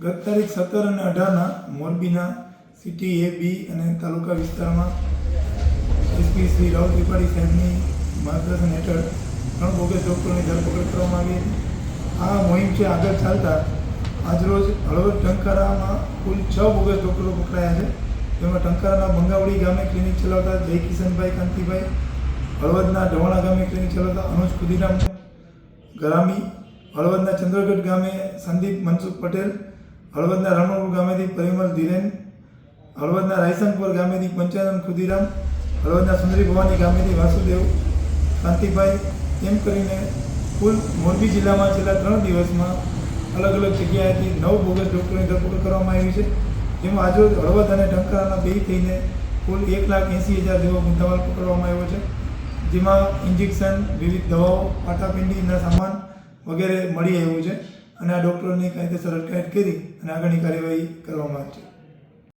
ગત તારીખ સત્તર અને અઢારના મોરબીના સિટી એ, બી અને તાલુકા વિસ્તારમાં એસપી શ્રી રાવ ત્રિપાઠી સાહેબની માર્ગદર્શન હેઠળ ત્રણ બોગસ ડૉક્ટરોની ધરપકડ કરવામાં આવી હતી. આ મોહિમ છે આગળ ચાલતા આજરોજ હળવદ ટંકારામાં કુલ છ બોગસ ડૉક્ટરો પકડાયા છે. તેમાં ટંકારાના બંગાવડી ગામે ક્લિનિક ચલાવતા જય કિશનભાઈ કાંતિભાઈ, હળવદના ઢવાણા ગામે ક્લિનિક ચલાવતા અનુજ ખુદીરામ, ગરામી, હળવદના ચંદ્રગઢ ગામે સંદીપ મનસુખ પટેલ હળવદના રણોપુર ગામેથી પરિમલ ધીરેન, હળવદના રાયસનપુર ગામેથી પંચાનંદ ખુદીરામ, હળવદના સુંદરી ભવાની ગામેથી વાસુદેવ, કાંતિભાઈ, એમ કરીને કુલ મોરબી જિલ્લામાં છેલ્લા ત્રણ દિવસમાં અલગ અલગ જગ્યાએથી નવ બોગસ ડૉક્ટરોની ધરપકડ કરવામાં આવી છે. જેમાં આજરોજ હળવદ અને ટંકારાના બે થઈને કુલ એક લાખ એંસી હજાર જેવો મુદ્દામાલ પકડવામાં આવ્યો છે. જેમાં ઇન્જેક્શન, વિવિધ દવાઓ પાટાપિંડીના સામાન વગેરે મળી આવ્યું છે. અને આ ડૉક્ટરોની કાયદેસર અટકાયત કરી અને આગળની કાર્યવાહી કરવામાં આવી છે